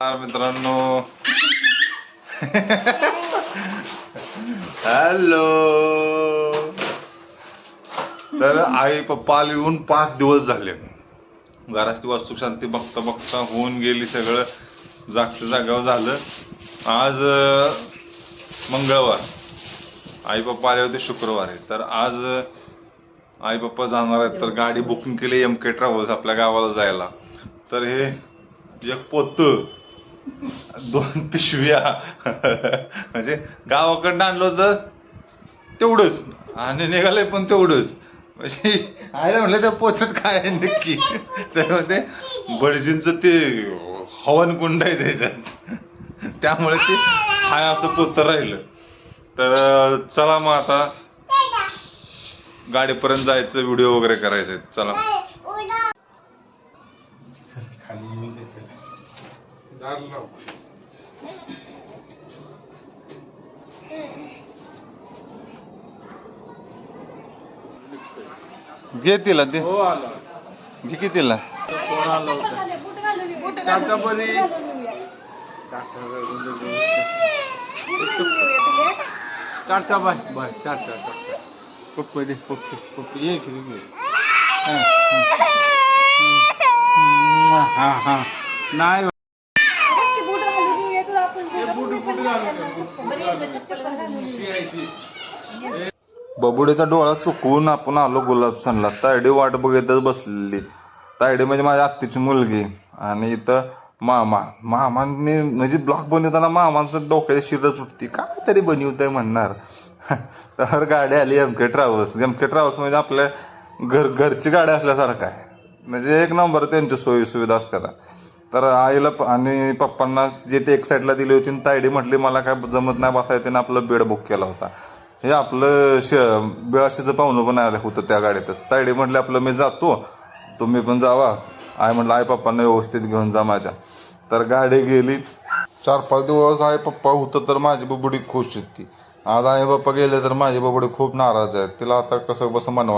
Ah, मित्रांनो hello तर आई पप्पा येऊन पाच दिवस झाले. घराची वास्तुशांती बघता बघता होऊन गेली सगळं. जागच्या जागावर झालं. आज मंगळवार. आई पप्पा आले होते शुक्रवारी. तर आज आई पप्पा जाणार आहेत. तर गाडी बुकिंग केली एम के ट्रॅव्हल्स आपल्या गावाला जायला. तर हे एक पोतं. दोन पिशव्या. म्हणजे गावाकडनं आणलं होतं तेवढंच. आणि निघालंय पण तेवढंच. म्हणजे आयला म्हटलं त्या पोत्यात काय नक्की? तर ते भटजींचं ते हवन कुंड आहे त्याच्यात. त्यामुळे ते हाय असं पोतं राहिलं. तर चला मग आता. गाडीपर्यंत जायचं व्हिडिओ वगैरे करायचे चला. घे तिला ते हो आला. घे कितीला कोण आला होता? टाटा बरी tata bye bye tata tata पप्पा दे पप्पी पप्पी ये घे. हा, हा हा. नाही बबुडीचा डोळा चुकवून आपण आलो गुलाबसनला तायडी वाट बघितच बसलेली. तायडी म्हणजे माझ्या आत्तीची मुलगी आणि इथं मामा. मामाने म्हणजे ब्लॉक बनवताना मामांचं डोक्याची शिरच उठती काय तरी बनवतंय म्हणणार. तर गाडी आली M K travels M K travels म्हणजे आपल्या घर घरची गाडी असल्यासारखं आहे. म्हणजे एक नंबर त्यांची सोयी सुविधा असतात तर आईला प- आणि पप्पांना जे टेक साईडला दिली होती आणि तायडी म्हटली मला काय जमत नाही बसायचं त्यानं आपलं बेड बुक केला होता. हे आपलं श बिळाशीचं पाहुणं पण आलं होतं त्या गाडीतच. तायडी म्हटलं आपलं मी जातो. तुम्ही पण जावा. आई म्हटलं आई पप्पांना व्यवस्थित घेऊन जा माझ्या. तर गाडी गेली. चार पाच दिवस आई पप्पा होतं तर माझी बबुडी खुश होती. आज आई बाप्पा गेले तर माझी बबुडी खूप नाराज आहे. तिला आता कसं बसं म्हणवा